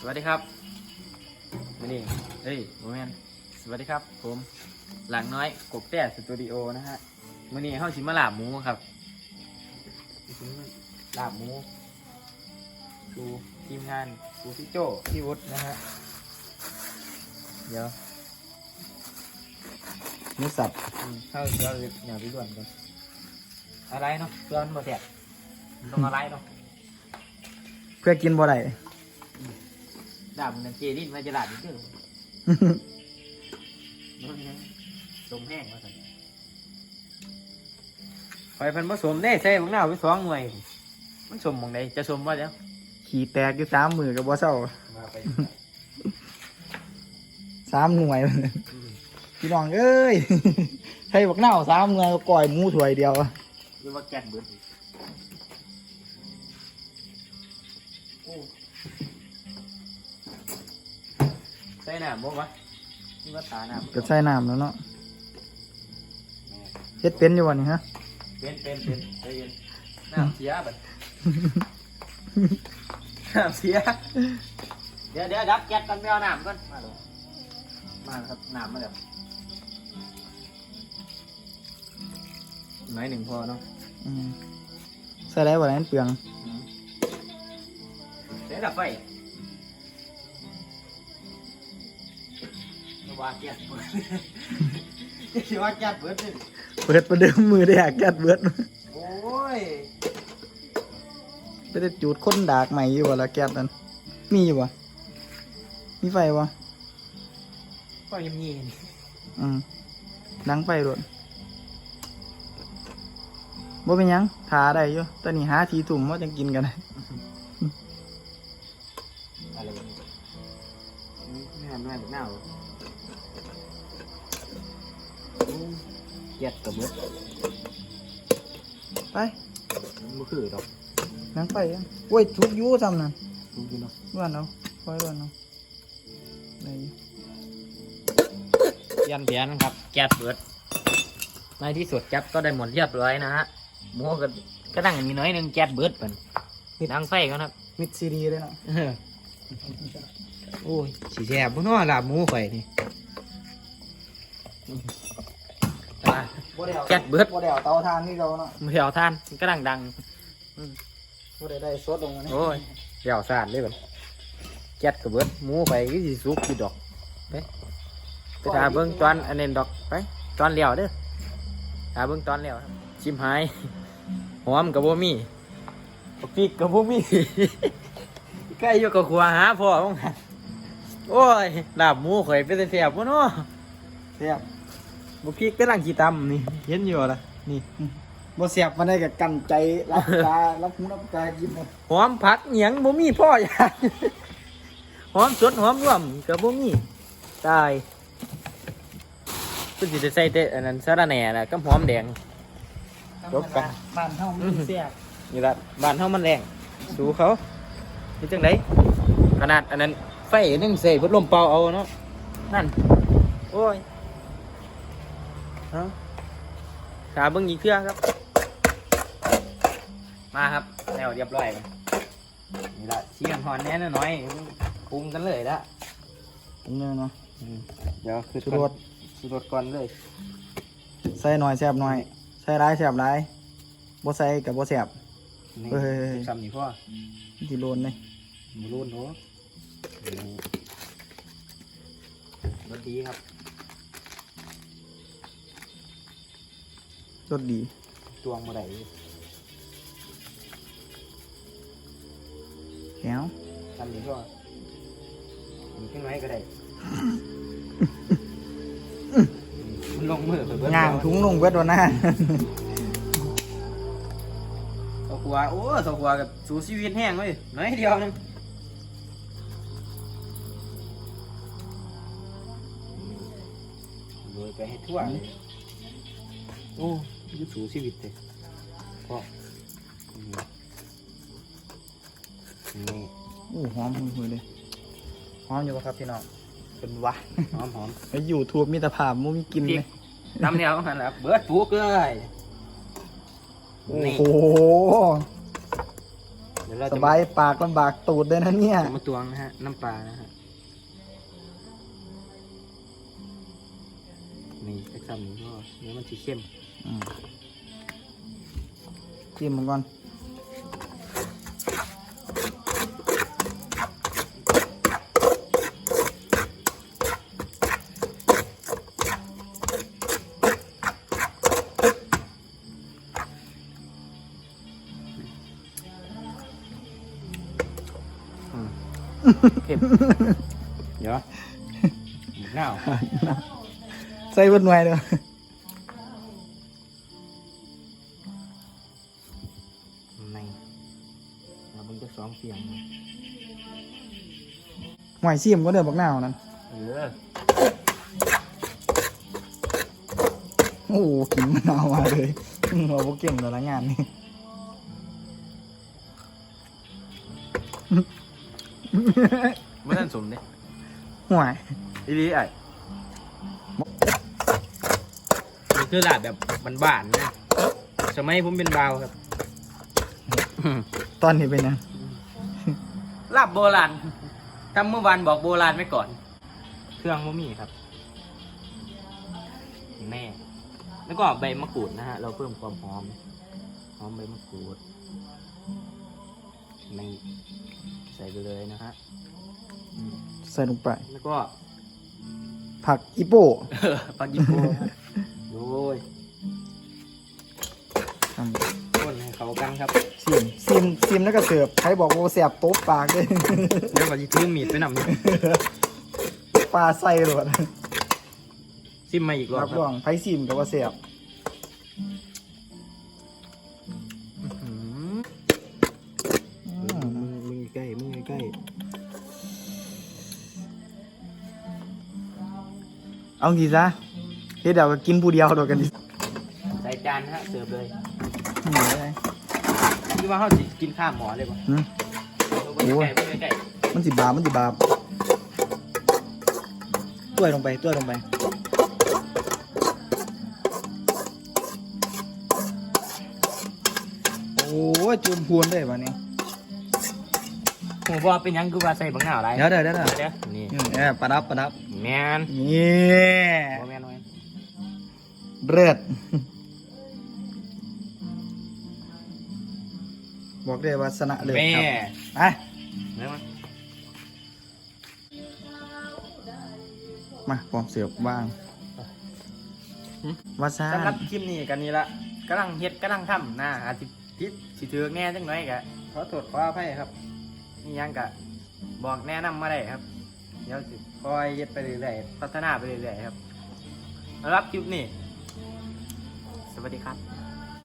สวัสดีครับมานี่เฮ้ยโมแมนสวัสดีครับ ผมหลังน้อยกบแต่สตูดิโอนะฮะมื่อนี้เข้าชิมมาลาบหมูครับชิมลาบหมูดูทีมงานดูพี่โจพี่วุฒินะฮะเดี๋ยวเนื้อสัตว์อืมเข้าเดี๋ยวเดี๋ยวพี่ด่วนกันอะไรเนาะเพื่อนบ่แตกมันต้องอะไรเนาะเพื่อกินบ่ได้ ดาบมันเจรินมาจะดาบนี่เด้อมันยังสมแห้งว่าซั่นไปเพันผสมได้ใส่บังหน้าวไปสองหน่วย มันสมหมองใดจะสมว่าเดี๋ยวขี่แตกอยู่สามมือกับบ่เศร้ามาไปสามหน่วยพี่น้องเอ้ยให้บักเน่าวสามหน่วยก็ก่อยหมูถ้วยเดียวหรือว่าแกนเบิด ส่น้ำบ่วะนี่ว่าตาน้ำก็ใส่น้ำแล้วเนาะเฮ็ดเป็นอยู่วันนี้ฮะเป็นเป็นเป็นใจเย็นน้ำเสียบัดน้ำเสีย เดี๋ยวเดี๋ยวดับแก๊สกันไปเอาน้ำก่อนมาเลยมาแล้วครับน้ำมาแล้วน้อยหนึ่งพอเนาะอืมใส่ได้บ่ได้มันเปลืองอืมเดี๋ยวดับไฟ ว่าแก๊สเบิดจะว่าแก๊สเบิดนี่เปิดประเดิมมือได้แกดเบิดโอ้ยไปได้จูดคนดากใหม่อยู่บ่ละแกดนั่นมีอยู่บ่มีไฟบ่ก็ยังมีอืมดังไฟโดดบ่เป็นหยังทาได้อยู่ตอนนี้หาทีถุ่มว่าจังกินกันได้อะ นี่แม่แม่หน้าเย็ดกับเบิดไปมันบ่คือดอกดังไฟยังโอ้ยทุกอยู่ซ้ำนั่นดูกินเนาะร้อนเอาคอยร้อนเอาได้อยู่เตรียมเพียนครับแก๊สเบิดในที่สุดแก๊สก็ได้หมดเรียบร้อยนะฮะหมูก็ก็ดังมีน้อยหนึงแก๊สเบิดเป็นดังไฟกันครับมิดซีดีเลยเนาะเออ โอ้ยสีแซ่บบ่เนาะลาบหมูไฟนี่อ่าแก๊สเบิดบ่ได้เอาเตาทานนี่เราเนาะมือเดียวท่านก็ดังดังบ่ได้ได้สดลงมาเนี่ยโอ้ยเดียวสาดเลยแบบแก๊สกับเบิดหมูไฟก็สิสุกอยู่ดอกไปไปตาเบิ้งตอนอันนี้ดอกไปตอนเลี้ยวเด้อตาเบิ้งตอนเลี้ยวครับชิมหายหอมกับบ่มีบักพริกกับบ่มี ใกล้อยู่กับขัวหาพ่อมั้งหั่น โอ้ยลาบหมูข่อยเป็นแซ่บบ่เนาะเสียบบ่พริกกำลังขี้ตำนี่ เห็นอยู่ล่ะนี่บ่เสียบมาได้กับกันใจรับตารับหูรับตากินหมดหอมผักเหนียงบ่มีพ่ออย่างหอมสดหอมร่วมกับบ่มีตายเพิ่นสิได้ใส่แต่อันนั้นสาระแหน่น่ะกับหอมแดง จบกัน บ้านเฮามีเสียบนี่ละบ้านเฮามันแรง สู้เขานี่จังไดขนาดอันนั้น ไฟนึงใส่พัดลมเป่าเอาเนาะนั่น โอ้ยเอาขาเบิ่งอีกเทื่อครับ มาครับแล้วเรียบร้อยกันนี่ละเชียงหอนแน่นน้อยปรุงกันเลยละตรงนี้เนาะอืมเดี๋ยวคือชูรสชูรสก่อนเลย ใส่หน่อยแซ่บหน่อย ใส่หลายแซ่บหลายบ่ใส่กับบ่แซ่บนี่เฮ้ยซ้ำนี่พ่อสิโลนเลยหมูรุ่นโห นี่รสดีครับรสดีตวงมาได้แก้วทำนี่ก็มีขึ้นไว้ก็ได้ มันลงมือไปเบิ้ย่างถุงลงเบิดวันหน้าสกัวโอ้สกัวกับสูชีวิตแห้งเว้ยน้อยเดียวนึง โรยไปให้ทั่วเลยโอ้ยสูชีวิตเลยพ่อนี่อู้หอมหุยๆเลยหอมอยู่ปะครับพี่น้องเป็นวะหอมหอมไอ้ยูทูบมีแต่ภาพมูมีกินเลยทำเดียวกันแล้วเบิร์ดปุกเลยโอ้นี่โหเดี๋ยวเราสจะบายปากลำบากตูดเลยนะเนี่ยจะมาตวงนะฮะ น้ำปลานะฮะ นี่สักคำหนึ่งก็เนื้อมันจะเข้มอืมจิ้มมันก่อนเข้มเดี๋ยวหมูเน่าใส่เบนหน่วยเลยในเราเบิ่งจะสองเสียงนะหวยซิมก็เดือบักหน้าวนั่นเออโอ้โหกินมะนาวมาเลยเราพวกเก่งแต่ละงานนี่ไม่ทันสมเนี่ยหวยอีลีไอ้ คือลาบแบบบ้านๆนะสมัยผมเป็นบ่าวครับ ตอนนี้เป็นยังลาบโบราณทำเมื่อวานบอกโบราณไว้ก่อน เครื่องมะมี่ครับ แม่ แล้วก็ใบมะกรูดนะฮะ เราเพิ่มความหอม หอมใบมะกรูดนี่ใส่ไปเลยนะฮะอืมใส่ลงไป แล้วก็ผักอีโป้ปลาจิโก้ครับโร ยอืมคนให้เขากันครับซิมซิมซิมแล้วก็เสิร์ฟใครบอกว่าแสบโต๊ะปากเลย เดี๋ยวก็จะถือมีดไปนำนี่ปลาใส่หลดซิมมาอีกรอบรับครรัอบงไผซิมกับว่าแสบอืมมึงมึงใกล้มึงใกล้เอางี้ซะเฮ็ดเดี๋ยวก็กินผู้เดียวโดดกันดิใส่จานนะฮะเสิร์ฟเลยอืมได้คิดว่าเขาจะกินข้ามหมอเลยป่ะอืม โอ้ยใกล้ใกล้มันสิบาปมันสิบาปต้วยลงไปต้วยลงไปโอ้ยจุ่มพวนได้ป่ะนี่ผมว่าเป็นหยังคือว่าใส่บังหน้าอะไรเดี๋ยวเดี๋ยวเดี๋ยวเดี๋ยวเดี๋ยวนี่อืมเออประดับประดับแมนนี่บ่แมนบ่แมน เลือดบอกได้ว่าสนะเลยครับไปม่มามาพร้อมเสิร์ฟว่างว่าซ่าสำหรับคลิปนี้กันนี้ละกำลังเฮ็ดกำลังทำนะอาจจะพิษสิถือแง่จังหน่อยกะขอโทษขออภัยครับนี่ยังกะบอกแนะนำมาได้ครับ เดี๋ยวสิคอยเฮ็ดไปเรื่อยๆพัฒนาไปเรื่อยๆครับสำหรับคลิปนี้ สวัสดีครับ